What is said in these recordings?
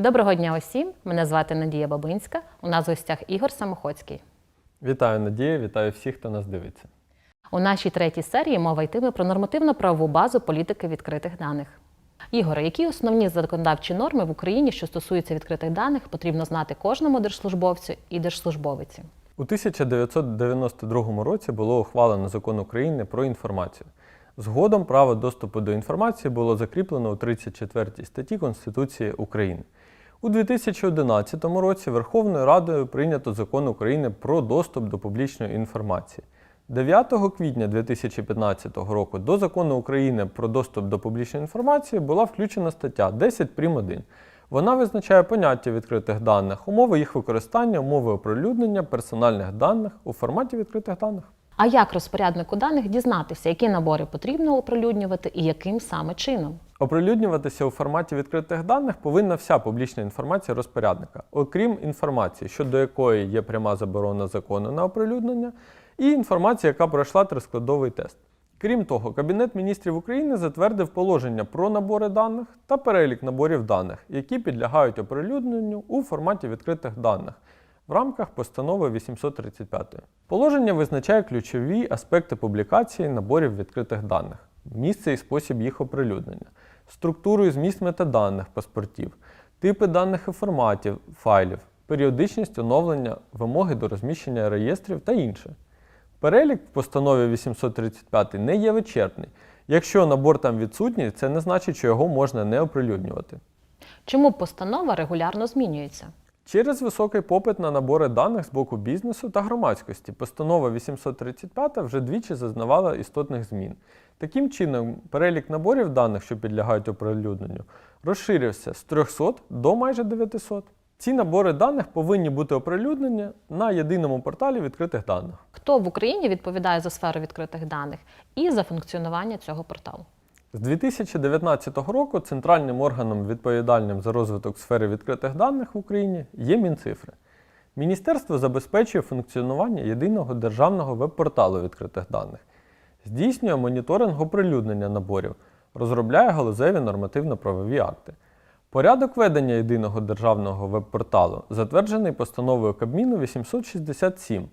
Доброго дня усім! Мене звати Надія Бабинська. У нас в гостях Ігор Самоходський. Вітаю Надія, вітаю всіх, хто нас дивиться. У нашій третій серії мова йтиме про нормативно-правову базу політики відкритих даних. Ігоре, які основні законодавчі норми в Україні, що стосуються відкритих даних, потрібно знати кожному держслужбовцю і держслужбовиці? У 1992 році було ухвалено закон України про інформацію. Згодом право доступу до інформації було закріплено у 34 статті Конституції України. У 2011 році Верховною Радою прийнято закон України про доступ до публічної інформації. 9 квітня 2015 року до закону України про доступ до публічної інформації була включена стаття 10 прим. 1. Вона визначає поняття відкритих даних, умови їх використання, умови оприлюднення персональних даних у форматі відкритих даних. А як розпоряднику даних дізнатися, які набори потрібно оприлюднювати і яким саме чином? Оприлюднюватися у форматі відкритих даних повинна вся публічна інформація розпорядника, окрім інформації, щодо якої є пряма заборона закону на оприлюднення, і інформація, яка пройшла трискладовий тест. Крім того, Кабінет міністрів України затвердив положення про набори даних та перелік наборів даних, які підлягають оприлюдненню у форматі відкритих даних в рамках постанови 835. Положення визначає ключові аспекти публікації наборів відкритих даних, місце і спосіб їх оприлюднення, структуру і зміст метаданих паспортів, типи даних і форматів файлів, періодичність оновлення, вимоги до розміщення реєстрів та інше. Перелік в постанові 835 не є вичерпний. Якщо набор там відсутній, це не значить, що його можна не оприлюднювати. Чому постанова регулярно змінюється? Через високий попит на набори даних з боку бізнесу та громадськості постанова 835 вже двічі зазнавала істотних змін. Таким чином, перелік наборів даних, що підлягають оприлюдненню, розширився з 300 до майже 900. Ці набори даних повинні бути оприлюднені на єдиному порталі відкритих даних. Хто в Україні відповідає за сферу відкритих даних і за функціонування цього порталу? З 2019 року центральним органом, відповідальним за розвиток сфери відкритих даних в Україні, є Мінцифри. Міністерство забезпечує функціонування єдиного державного веб-порталу відкритих даних, здійснює моніторинг оприлюднення наборів, розробляє галузеві нормативно-правові акти. Порядок ведення єдиного державного веб-порталу затверджений постановою Кабміну 867.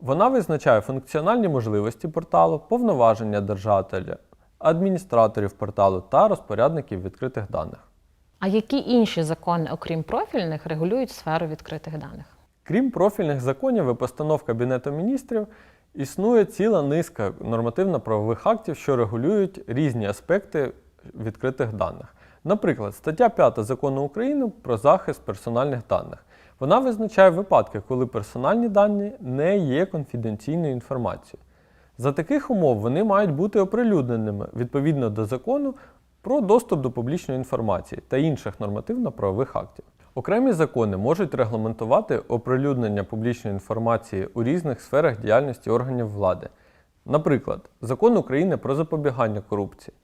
Вона визначає функціональні можливості порталу, повноваження держателя, адміністраторів порталу та розпорядників відкритих даних. А які інші закони, окрім профільних, регулюють сферу відкритих даних? Крім профільних законів і постанов Кабінету міністрів, існує ціла низка нормативно-правових актів, що регулюють різні аспекти відкритих даних. Наприклад, стаття 5 закону України про захист персональних даних. Вона визначає випадки, коли персональні дані не є конфіденційною інформацією. За таких умов вони мають бути оприлюдненими відповідно до закону про доступ до публічної інформації та інших нормативно-правових актів. Окремі закони можуть регламентувати оприлюднення публічної інформації у різних сферах діяльності органів влади. Наприклад, Закон України про запобігання корупції,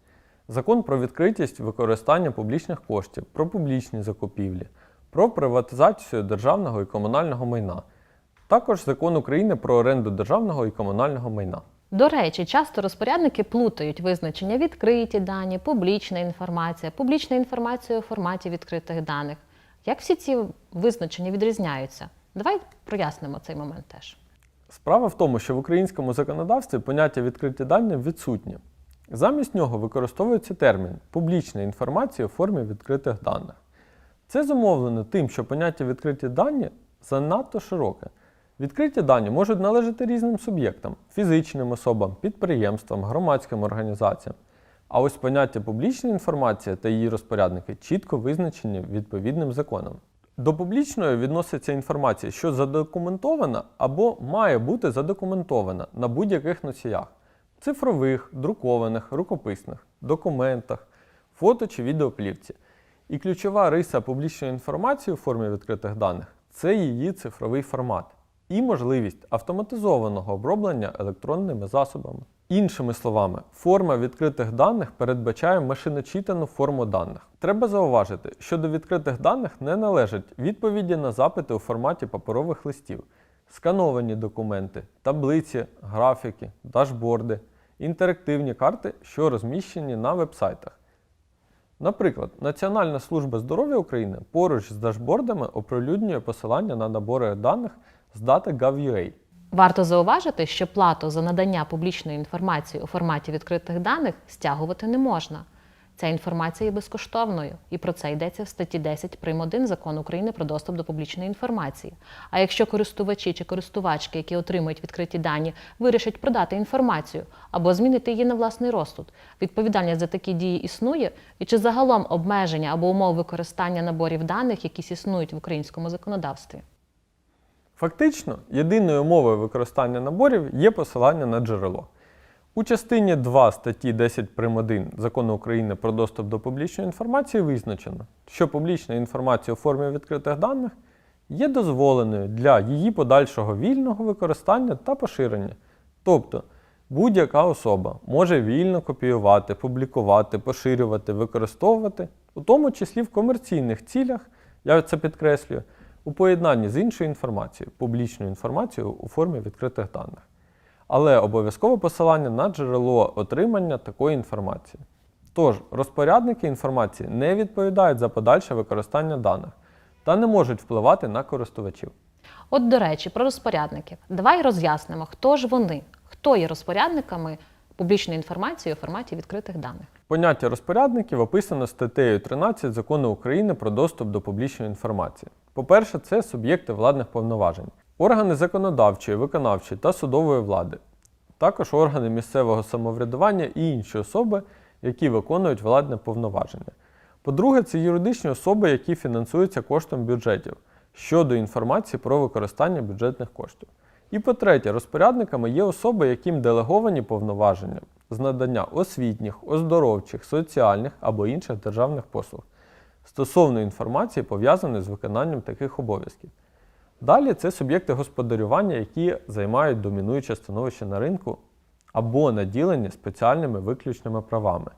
Закон про відкритість використання публічних коштів, про публічні закупівлі, про приватизацію державного і комунального майна, також Закон України про оренду державного і комунального майна. До речі, часто розпорядники плутають визначення відкриті дані, публічна інформація, публічна інформація у форматі відкритих даних. Як всі ці визначення відрізняються? Давай прояснимо цей момент теж. Справа в тому, що в українському законодавстві поняття відкриті дані відсутнє. Замість нього використовується термін публічна інформація у формі відкритих даних. Це зумовлено тим, що поняття відкриті дані занадто широке. Відкриті дані можуть належати різним суб'єктам фізичним особам, підприємствам, громадським організаціям. А ось поняття публічна інформація та її розпорядники чітко визначені відповідним законом. До публічної відноситься інформація, що задокументована або має бути задокументована на будь-яких носіях цифрових, друкованих, рукописних, документах, фото чи відеоплівці. І ключова риса публічної інформації у формі відкритих даних це її цифровий формат і можливість автоматизованого оброблення електронними засобами. Іншими словами, форма відкритих даних передбачає машиночитану форму даних. Треба зауважити, що до відкритих даних не належать відповіді на запити у форматі паперових листів, скановані документи, таблиці, графіки, дашборди, інтерактивні карти, що розміщені на вебсайтах. Наприклад, Національна служба здоров'я України поруч з дашбордами оприлюднює посилання на набори даних з дати Gov.ua. Варто зауважити, що плату за надання публічної інформації у форматі відкритих даних стягувати не можна. Ця інформація є безкоштовною, і про це йдеться в статті 10 прим. 1 Закону України про доступ до публічної інформації. А якщо користувачі чи користувачки, які отримують відкриті дані, вирішать продати інформацію або змінити її на власний розсуд, відповідальність за такі дії існує, і чи загалом обмеження або умов використання наборів даних, які існують в українському законодавстві. Фактично, єдиною умовою використання наборів є посилання на джерело. У частині 2 статті 10 прим. 1 Закону України про доступ до публічної інформації визначено, що публічна інформація у формі відкритих даних є дозволеною для її подальшого вільного використання та поширення. Тобто, будь-яка особа може вільно копіювати, публікувати, поширювати, використовувати, у тому числі в комерційних цілях, я це підкреслюю, у поєднанні з іншою інформацією, публічною інформацією у формі відкритих даних. Але обов'язкове посилання на джерело отримання такої інформації. Тож, розпорядники інформації не відповідають за подальше використання даних та не можуть впливати на користувачів. От, до речі, про розпорядників. Давай роз'яснимо, хто ж вони, хто є розпорядниками публічної інформації у форматі відкритих даних. Поняття розпорядників описано статтею 13 Закону України про доступ до публічної інформації. По-перше, це суб'єкти владних повноважень, органи законодавчої, виконавчої та судової влади, також органи місцевого самоврядування і інші особи, які виконують владне повноваження. По-друге, це юридичні особи, які фінансуються коштом бюджетів щодо інформації про використання бюджетних коштів. І по-третє, розпорядниками є особи, яким делеговані повноваження з надання освітніх, оздоровчих, соціальних або інших державних послуг стосовно інформації, пов'язаної з виконанням таких обов'язків. Далі це суб'єкти господарювання, які займають домінуюче становище на ринку або наділені спеціальними виключними правами.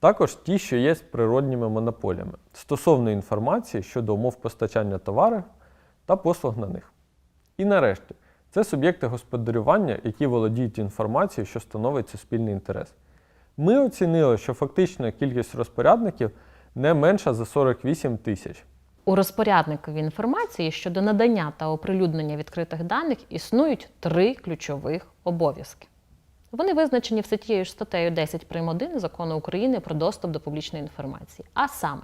Також ті, що є природніми монополіями стосовно інформації щодо умов постачання товарів та послуг на них. І нарешті, це суб'єкти господарювання, які володіють інформацією, що становить суспільний інтерес. Ми оцінили, що фактична кількість розпорядників не менша за 48 тисяч. У розпорядникові інформації щодо надання та оприлюднення відкритих даних існують три ключових обов'язки. Вони визначені в статті статтею 10 прим. 1 Закону України про доступ до публічної інформації. А саме,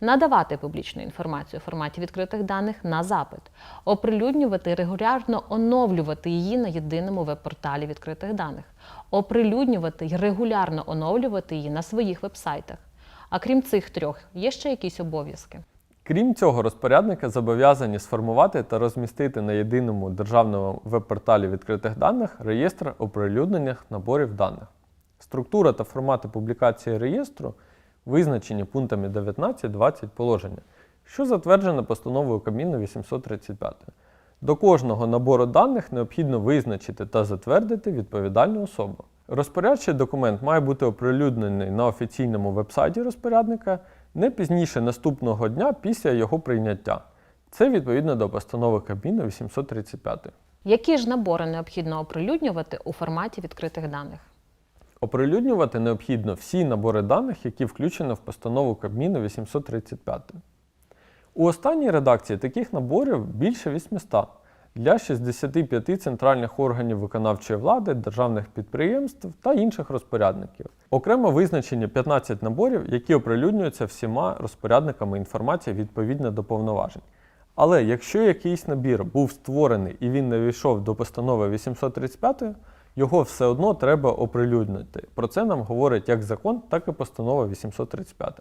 надавати публічну інформацію у форматі відкритих даних на запит, оприлюднювати і регулярно оновлювати її на єдиному веб-порталі відкритих даних, оприлюднювати і регулярно оновлювати її на своїх вебсайтах. А крім цих трьох, є ще якісь обов'язки. Крім цього, розпорядники зобов'язані сформувати та розмістити на єдиному державному веб-порталі відкритих даних реєстр оприлюднених наборів даних. Структура та формати публікації реєстру визначені пунктами 19-20 положення, що затверджено постановою Кабміну 835. До кожного набору даних необхідно визначити та затвердити відповідальну особу. Розпорядчий документ має бути оприлюднений на офіційному вебсайті розпорядника не пізніше наступного дня після його прийняття. Це відповідно до постанови Кабміну 835. Які ж набори необхідно оприлюднювати у форматі відкритих даних? Оприлюднювати необхідно всі набори даних, які включено в постанову Кабміну 835. У останній редакції таких наборів більше 800 для 65 центральних органів виконавчої влади, державних підприємств та інших розпорядників. Окремо визначені 15 наборів, які оприлюднюються всіма розпорядниками інформації відповідно до повноважень. Але якщо якийсь набір був створений і він не війшов до постанови 835, його все одно треба оприлюднити. Про це нам говорить як закон, так і постанова 835.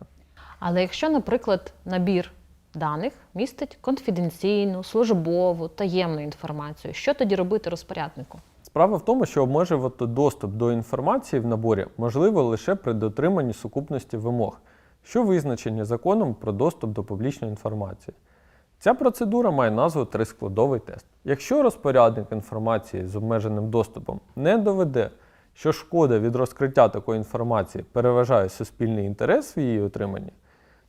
Але якщо, наприклад, набір даних містить конфіденційну, службову, таємну інформацію, що тоді робити розпоряднику? Справа в тому, що обмежувати доступ до інформації в наборі можливо лише при дотриманні сукупності вимог, що визначені законом про доступ до публічної інформації. Ця процедура має назву трискладовий тест. Якщо розпорядник інформації з обмеженим доступом не доведе, що шкода від розкриття такої інформації переважає суспільний інтерес в її отриманні,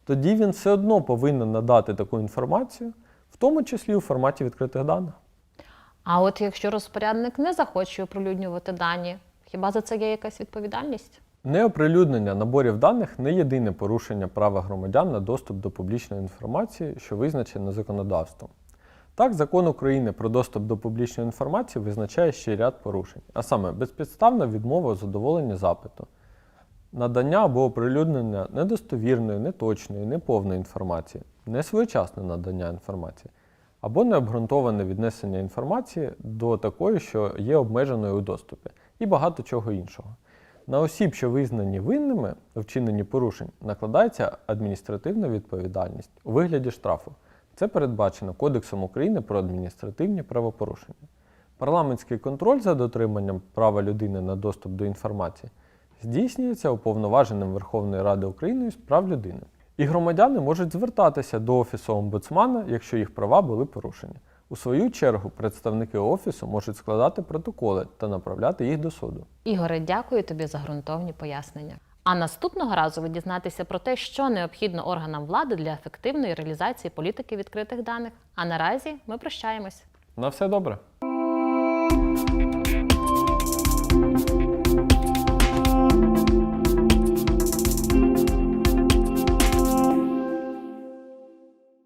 тоді він все одно повинен надати таку інформацію, в тому числі у форматі відкритих даних. А от якщо розпорядник не захоче оприлюднювати дані, хіба за це є якась відповідальність? Неоприлюднення наборів даних не єдине порушення права громадян на доступ до публічної інформації, що визначено законодавством. Так, закон України про доступ до публічної інформації визначає ще ряд порушень, а саме безпідставна відмова у задоволенні запиту, надання або оприлюднення недостовірної, неточної, неповної інформації, несвоєчасне надання інформації, або необґрунтоване віднесення інформації до такої, що є обмеженою у доступі, і багато чого іншого. На осіб, що визнані винними у вчиненні порушень, накладається адміністративна відповідальність у вигляді штрафу. Це передбачено Кодексом України про адміністративні правопорушення. Парламентський контроль за дотриманням права людини на доступ до інформації здійснюється уповноваженим Верховної Ради України з прав людини. І громадяни можуть звертатися до Офісу омбудсмана, якщо їх права були порушені. У свою чергу представники офісу можуть складати протоколи та направляти їх до суду. Ігоре, дякую тобі за ґрунтовні пояснення. А наступного разу ви дізнаєтеся про те, що необхідно органам влади для ефективної реалізації політики відкритих даних. А наразі ми прощаємось. На все добре!